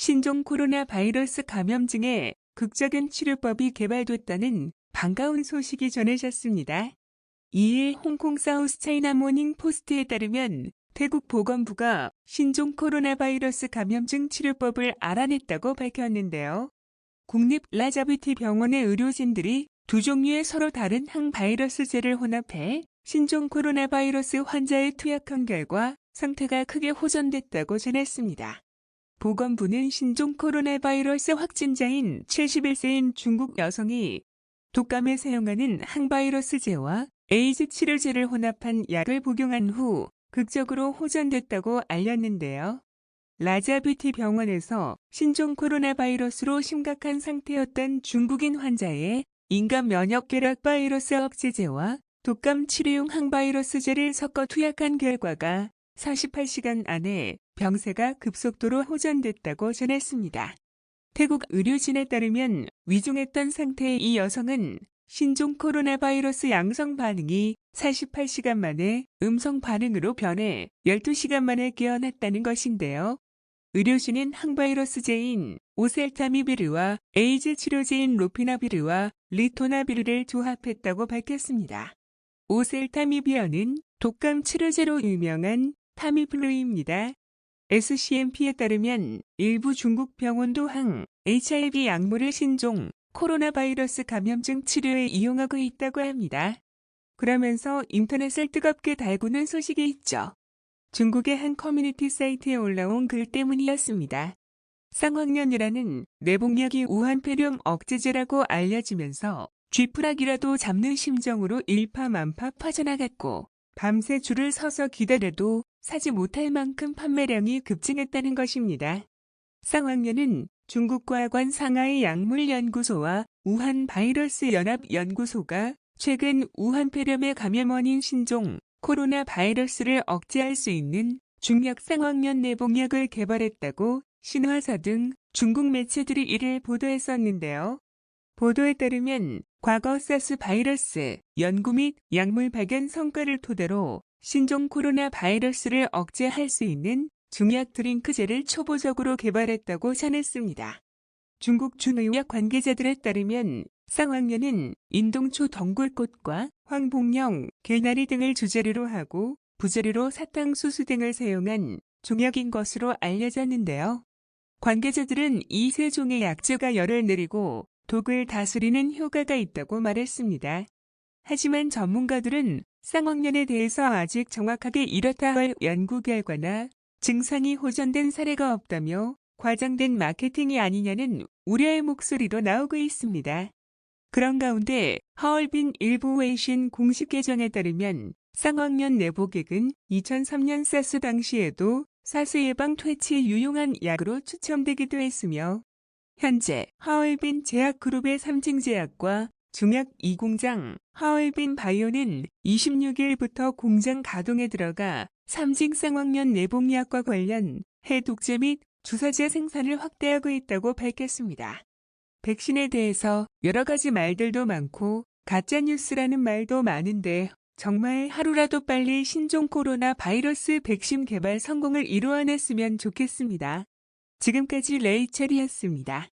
신종 코로나 바이러스 감염증에 극적인 치료법이 개발됐다는 반가운 소식이 전해졌습니다. 2일 홍콩 사우스 차이나 모닝 포스트에 따르면 태국 보건부가 신종 코로나 바이러스 감염증 치료법을 알아냈다고 밝혔는데요. 국립 라자비티 병원의 의료진들이 두 종류의 서로 다른 항바이러스제를 혼합해 신종 코로나 바이러스 환자에 투약한 결과 상태가 크게 호전됐다고 전했습니다. 보건부는 신종 코로나 바이러스 확진자인 71세인 중국 여성이 독감에 사용하는 항바이러스제와 에이즈 치료제를 혼합한 약을 복용한 후 극적으로 호전됐다고 알렸는데요. 라자비티 병원에서 신종 코로나 바이러스로 심각한 상태였던 중국인 환자의 인간 면역 결핵 바이러스 억제제와 독감 치료용 항바이러스제를 섞어 투약한 결과가 48시간 안에 병세가 급속도로 호전됐다고 전했습니다. 태국 의료진에 따르면 위중했던 상태의 이 여성은 신종 코로나 바이러스 양성 반응이 48시간 만에 음성 반응으로 변해 12시간 만에 깨어났다는 것인데요. 의료진은 항바이러스제인 오셀타미비르와 에이즈 치료제인 로피나비르와 리토나비르를 조합했다고 밝혔습니다. 오셀타미비어는 독감 치료제로 유명한 타미플루입니다. SCMP에 따르면 일부 중국 병원 도 항 HIV 약물을 신종 코로나 바이러스 감염증 치료에 이용하고 있다고 합니다. 그러면서 인터넷을 뜨겁게 달구는 소식이 있죠. 중국의 한 커뮤니티 사이트에 올라온 글 때문이었습니다. 쌍황년이라는 내복약이 우한 폐렴 억제제라고 알려지면서 쥐푸락이라도 잡는 심정으로 일파만파 퍼져나갔고 밤새 줄을 서서 기다려도 사지 못할 만큼 판매량이 급증했다는 것입니다. 쌍황년은 중국과관 상하이 약물연구소와 우한 바이러스 연합연구소가 최근 우한 폐렴의 감염 원인 신종 코로나 바이러스를 억제할 수 있는 중력 쌍황년 내복약을 개발했다고 신화사 등 중국 매체들이 이를 보도했었는데요. 보도에 따르면 과거 사스 바이러스 연구 및 약물 발견 성과를 토대로 신종 코로나 바이러스를 억제할 수 있는 중약 드링크제를 초보적으로 개발했다고 전했습니다. 중국 준의학 관계자들에 따르면 쌍황년은 인동초 덩굴꽃과 황복령, 개나리 등을 주재료로 하고 부재료로 사탕수수 등을 사용한 중약인 것으로 알려졌는데요. 관계자들은 이 세 종의 약재가 열을 내리고 독을 다스리는 효과가 있다고 말했습니다. 하지만 전문가들은 쌍황년에 대해서 아직 정확하게 이렇다 할 연구 결과나 증상이 호전된 사례가 없다며 과장된 마케팅이 아니냐는 우려의 목소리도 나오고 있습니다. 그런 가운데 하얼빈 일부 외신 공식 계정에 따르면 쌍황년 내복액은 2003년 사스 당시에도 사스 예방 퇴치에 유용한 약으로 추첨되기도 했으며 현재 하얼빈 제약그룹의 삼칭제약과 중약 2공장 하얼빈 바이오는 26일부터 공장 가동에 들어가 삼징 쌍황년 내복약과 관련 해독제 및 주사제 생산을 확대하고 있다고 밝혔습니다. 백신에 대해서 여러 가지 말들도 많고 가짜뉴스라는 말도 많은데 정말 하루라도 빨리 신종 코로나 바이러스 백신 개발 성공을 이루어냈으면 좋겠습니다. 지금까지 레이첼이었습니다.